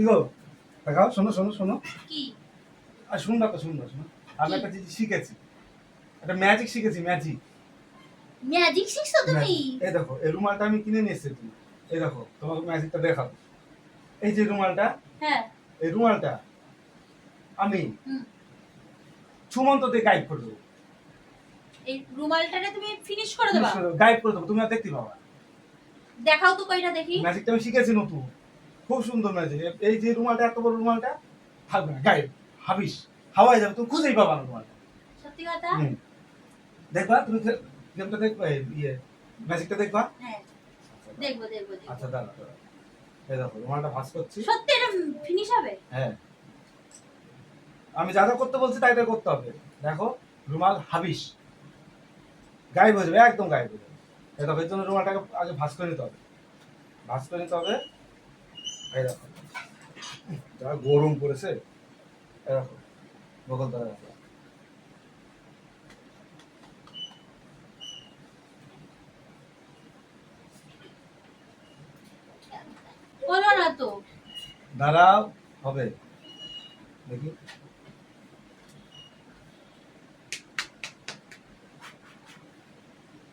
কি গো? দেখাও শোনো শোনো শোনো। কি? আর শুনবা তো শুনবা শোনো আমি একটা জিনিস শিখেছি। একটা ম্যাজিক শিখেছি ম্যাজিক ম্যাজিক শিখছো তুমি? এই দেখো এই রুমালটা আমি কিনে নিয়ে এসেছি। এই দেখো তোমাকে ম্যাজিকটা দেখাবো। এই যে রুমালটা হ্যাঁ। এই রুমালটা আমি হুম। সুমন্ত দিয়ে গাইড করে দেবো। এই রুমালটারে তুমি ফিনিশ করে দেবা? গাইড করে দেবো তুমি আর দেখতে পাবা দেখাও তো কইটা দেখি। ম্যাজিকটা আমি শিখেছি নতুন। খুব সুন্দর ম্যাজিক এই যে রুমালটা এত বড় রুমালটা থাকবে না। গাইড হাবিস। হাওয়ায় যাবে তুমি খুঁজেই পাবা না রুমালটা। সত্যি কথা। দেখবা তুমি গেমটা দেখবা এই ইয়ে ম্যাজিকটা দেখবা? হ্যাঁ। দেখব দেখব। আচ্ছা দাঁড়া দাঁড়া এই দেখো রুমালটা ভাঁজ করছি। সত্যি এটা ফিনিশ হবে? হ্যাঁ। আমি যা যা করতে বলছি তাই তাই করতে হবে। দেখো রুমাল হাবিস। গায়েব হয়ে যাবে একদম গায়েব হয়ে যাবে। এই দেখো জন্য রুমালটাকে আগে ভাঁজ করে নিতে হবে। ভাঁজ করে নিতে হবে। যা গরম পড়েছে এই দেখো বগল ধরে রাখো। বলো না তো। দাঁড়াও হবে। দেখি।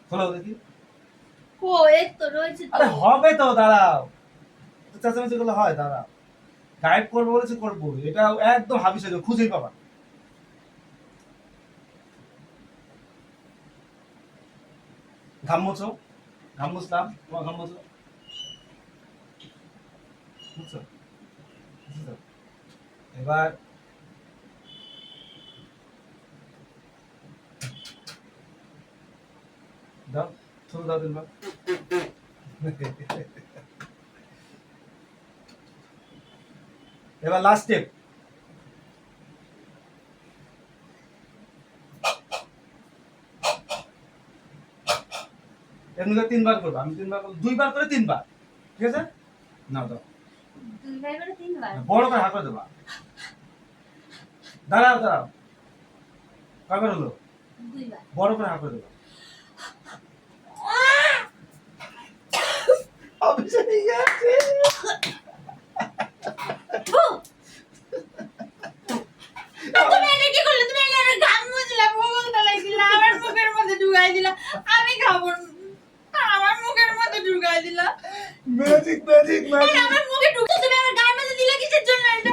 খোলো দেখি। কো এই তো রয়েছে আরে হবে তো দাঁড়াও। তো গুলো হয় দাঁড়াও গাইড করব বলেছে, করব। এটা একদম হাবিস হয়ে খুঁজেই পাবা ঘাম ঘাম মুছলাম। তোমার ঘাম মুছো। এবার দাও ছোট দাও দিন এবার লাস্ট স্টেপ এমনি করে তিনবার করব আমি তিনবার করব দুইবার করে তিনবার ঠিক আছে? না দাও। বড় করে হাঁকা দেবা। দাঁড়াও দাঁড়াও। কয়বার হলো? বড় করে হাঁকা দেবা গেছে ফু! তুমি এটা কি করলে তুমি এটা গান মুছলা বগলটা লাগিলা আমার মুখের মধ্যে ঢুকাই দিলা আমি খাব। আমার মুখের মধ্যে ঢুকাই দিলা। ম্যাজিক ম্যাজিক ম্যাজিক আমার মুখে ঢুকছে তুমি আমার গায়ের মধ্যে দিলা কিসের জন্য? এটা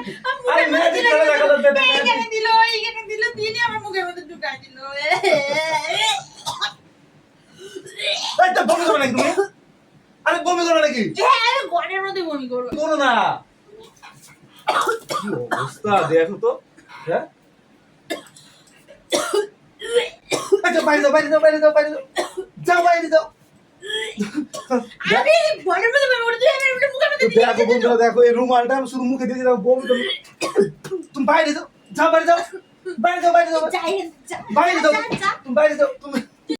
আরে মুখের মধ্যে দিলা এইখানে দিল এইখানে দিল দিয়ে আমার মুখের মধ্যে ঢুকাই দিল। এই বমি করো নাকি তুমি। আরে বমি করো নাকি? হ্যাঁ আমি ঘরের মধ্যে বমি করব করো না। কি অবস্থা দেখো তো। হ্যাঁ? আচ্ছা বাইরে যাও বাইরে যাও বাইরে যাও বাইরে যাও যাও। বাইরে যাও দেখো বন্ধুরা দেখো এই রুমালটা আমি শুধু মুখে দিয়ে দাও বউ তুমি তুমি বাইরে যাও যাও বাইরে যাও বাইরে যাও বাইরে যাও। বাইরে যাও তুমি বাইরে যাও তুমি